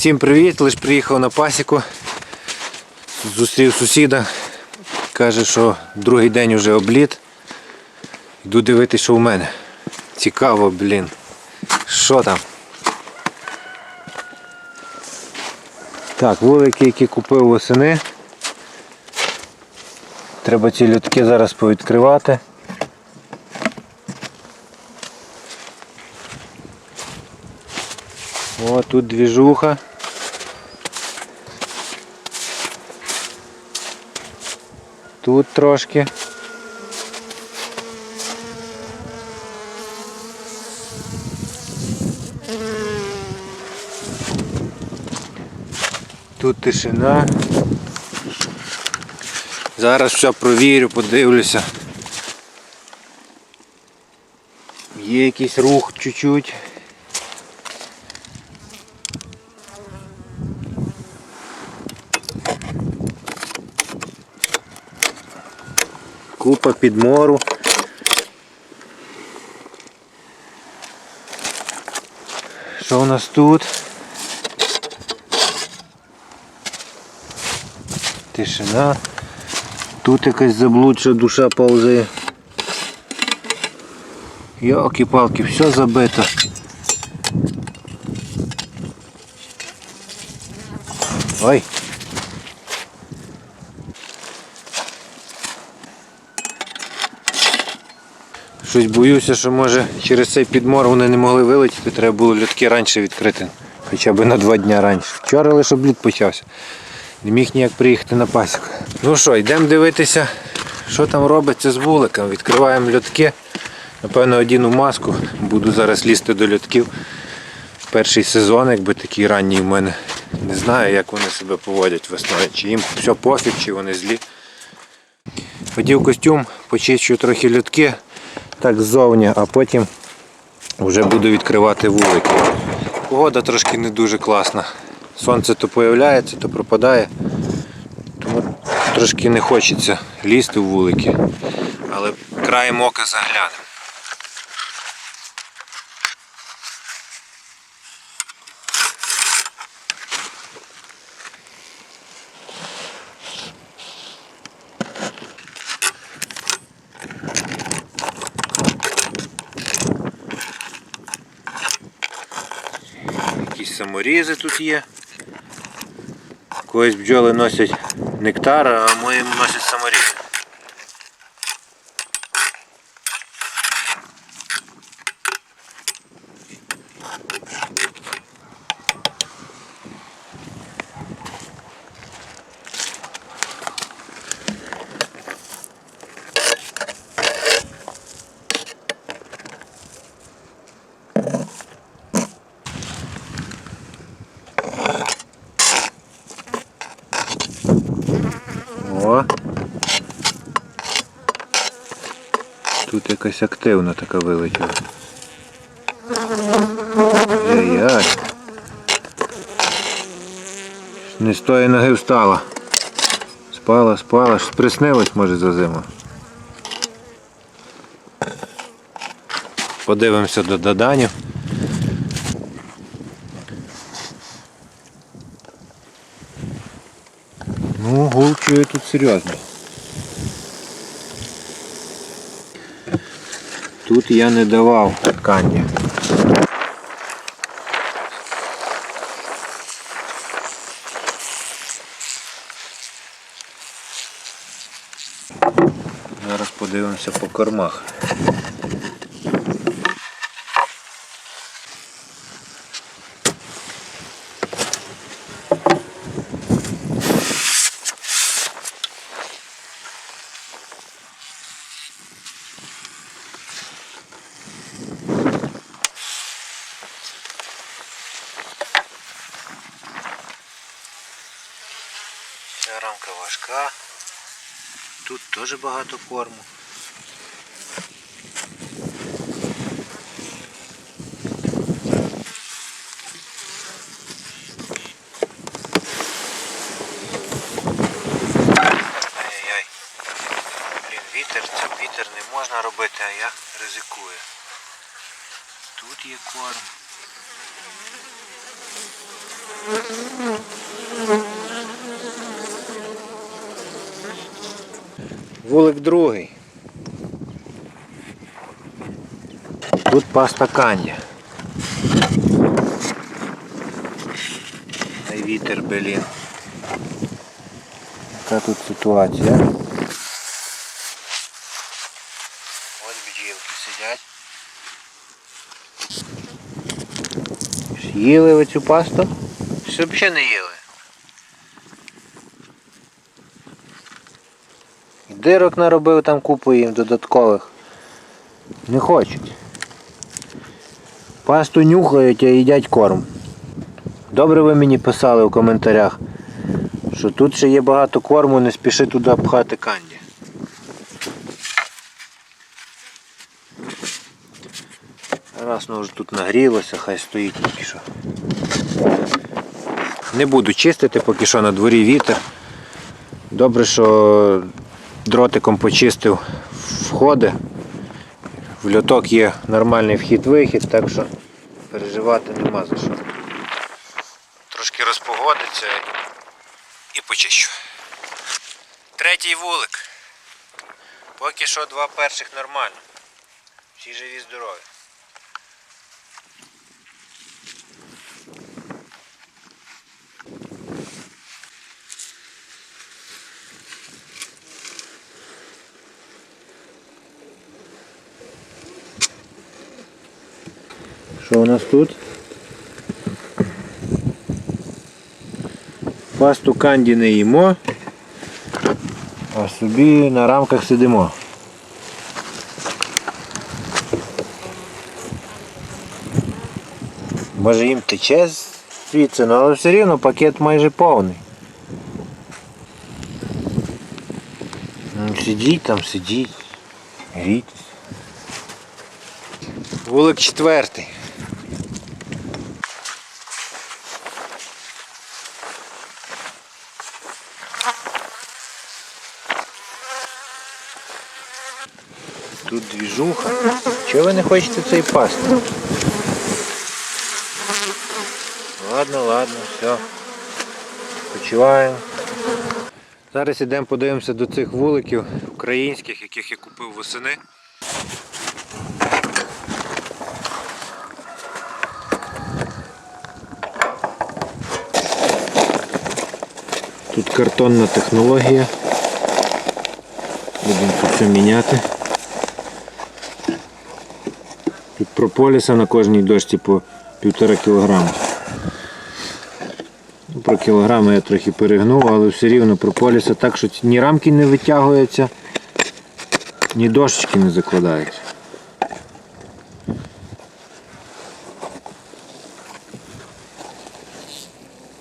Всім привіт, лиш приїхав на пасіку. Зустрів сусіда. Каже, що другий день вже обліт. Йду дивитися, що в мене. Цікаво, блін. Що там? Так, вулики, які купив восени. Треба ці льотки зараз повідкривати. О, тут двіжуха. Тут трошки. Тут тишина. Зараз все провірю, подивлюся. Є якийсь рух чуть-чуть. Купа підмору. Що у нас тут? Тишина. Тут якась заблудша душа повзає. Йоки-палки, все забито. Ой. Щось боюся, що може через цей підмор вони не могли вилетіти, треба було льотки раніше відкрити. Хоча б на два дні раніше. Вчора лише обліт почався. Не міг ніяк приїхати на пасіку. Ну що, йдемо дивитися, що там робиться з вуликом. Відкриваємо льотки. Напевно, одіну маску. Буду зараз лізти до льотків. Перший сезон, якби такий ранній в мене. Не знаю, як вони себе поводять весною. Чи їм все пофіг, чи вони злі. Одів костюм, почищу трохи льотки так ззовні, а потім вже буду відкривати вулики. Погода трошки не дуже класна. Сонце то появляється, то пропадає. Тому трошки не хочеться лізти в вулики. Але краєм ока заглянемо. Саморізи тут є. Когось бджоли носять нектар, а мої носять саморізи. О. Тут якась активна така вилетіла. Ай-яй. Не з ноги встала. Спала, спала, приснилось може за зиму. Подивимося до доданів. Ну, гул чую тут серйозний. Тут я не давав ткання. Зараз подивимося по кормах. Ця важка. Тут теж багато корму. Ай-яй-яй. Блін, вітер, це вітер не можна робити, а я ризикую. Тут є корм. Вулик другий. Тут паста канді. Ай вітер, блін. Яка тут ситуація? Ось бджілки сидять. Їли ви цю пасту? Чи взагалі не їли? Дирок наробив там купу їм додаткових. Не хочуть. Пасту нюхають, а їдять корм. Добре ви мені писали в коментарях, що тут ще є багато корму, не спіши туди пхати канді. Раз воно вже тут нагрілося, хай стоїть поки що. Не буду чистити, поки що на дворі вітер. Добре, що дротиком почистив входи. В льоток є нормальний вхід-вихід, так що переживати нема за що. Трошки розпогодиться і почищу. Третій вулик. Поки що два перших нормально. Всі живі здорові. Що у нас тут? Пасту канді не їмо, а собі на рамках сидимо. Може їм тече звідси, ну, але все рівно пакет майже повний. Ну, Сидіть там, сидіть, грійтесь. Вулик четвертий. Тут двіжуха. Чого ви не хочете цей пасти? Ладно, ладно, все. Почуваємо. Зараз йдемо подивимося до цих вуликів українських, яких я купив восени. Тут картонна технологія. Будемо тут все міняти. Тут прополіса на кожній дошці по півтора кілограма. Ну, Про кілограми я трохи перегнув, але все рівно прополіса так, що ні рамки не витягуються, ні дошечки не закладаються.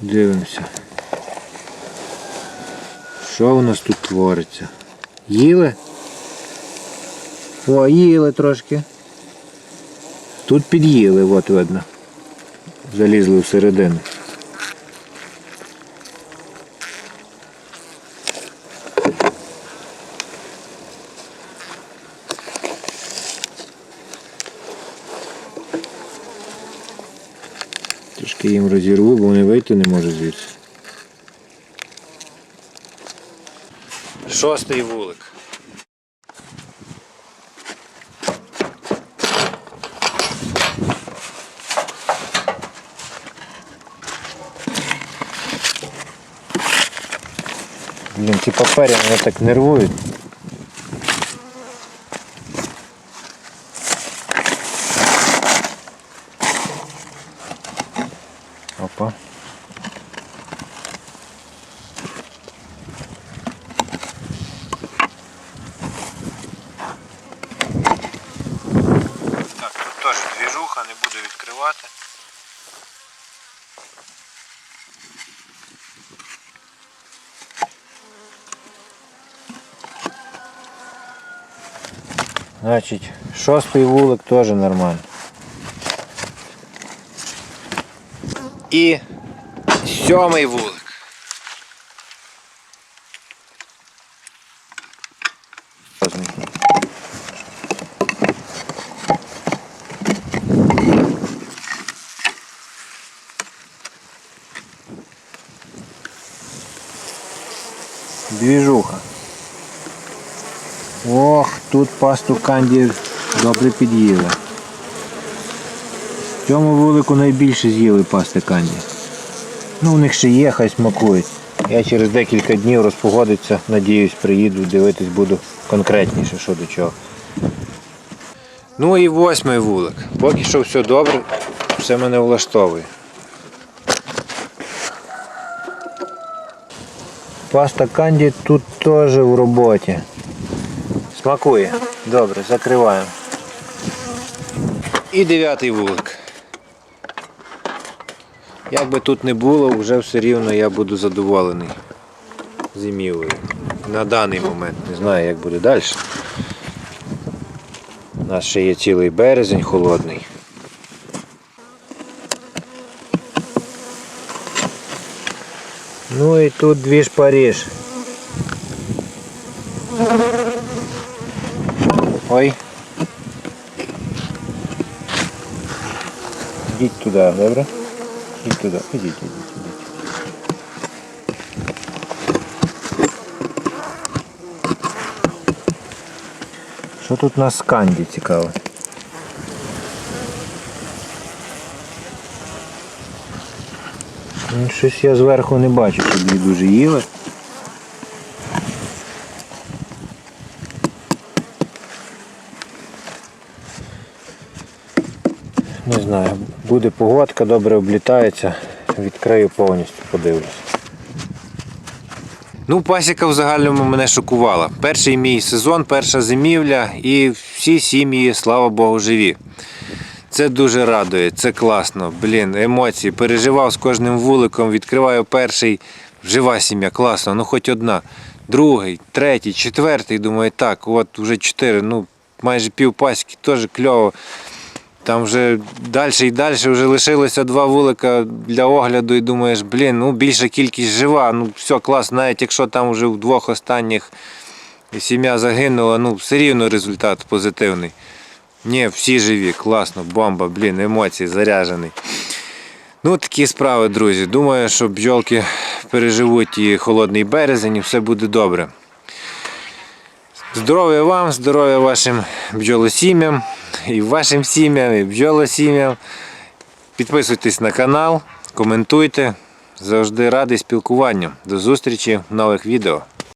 Дивимося. Що у нас тут твориться? Їли? О, їли трошки. Тут під'їли, от видно. Залізли всередину. Трішки їм розірву, бо вони вийти не можуть звідси. Шостий вулик. Блін, ці папері мене так нервують. Опа. Так, тут теж двіжуха, не буду відкривати. Значить, шостий вулик теж нормально. І сьомий вулик. Движуха. Ох, тут пасту канді добре під'їли. В цьому вулику найбільше з'їли пасти канді. Ну, у них ще є, хай смакують. Я через декілька днів розпогодиться, надіюсь, приїду, дивитись буду конкретніше, що до чого. Ну і восьмий вулик. Поки що все добре, все мене влаштовує. Паста канді тут теж в роботі. Смакує. Добре, закриваємо. І дев'ятий вулик. Як би тут не було, вже все рівно я буду задоволений зимівлею. На даний момент. Не знаю, як буде далі. У нас ще є цілий березень холодний. Ну і тут дві ж Паріж. Ідіть туди, добре? Ідіть туди, ідіть, ідіть, ідіть. Що тут на сканді цікаво? Ну, Щось я зверху не бачу, щоб її дуже їли. Не знаю, буде погодка, добре облітається, відкрию повністю, подивлюсь. Ну, пасіка в загальному мене шокувала. Перший мій сезон, перша зимівля і всі сім'ї, слава Богу, живі. Це дуже радує, це класно. Блін, емоції. Переживав з кожним вуликом, відкриваю перший, жива сім'я, класно, ну хоч одна. Другий, третій, четвертий, думаю, так, от вже чотири, ну майже пів пасіки, теж кльово. Там вже далі і далі вже лишилося два вулика для огляду, і думаєш, блін, ну більша кількість жива, ну все класно, навіть якщо там вже в двох останніх сім'я загинула, ну все рівно результат позитивний. Ні, всі живі, класно, бомба, блін, емоції, заряджений. Ну, такі справи, друзі. Думаю, що бджолки переживуть і холодний березень, і все буде добре. Здоров'я вам, здоров'я вашим бджолосім'ям, і вашим сім'ям, і бджолосім'ям. Підписуйтесь на канал, коментуйте. Завжди радий спілкуванню. До зустрічі в нових відео.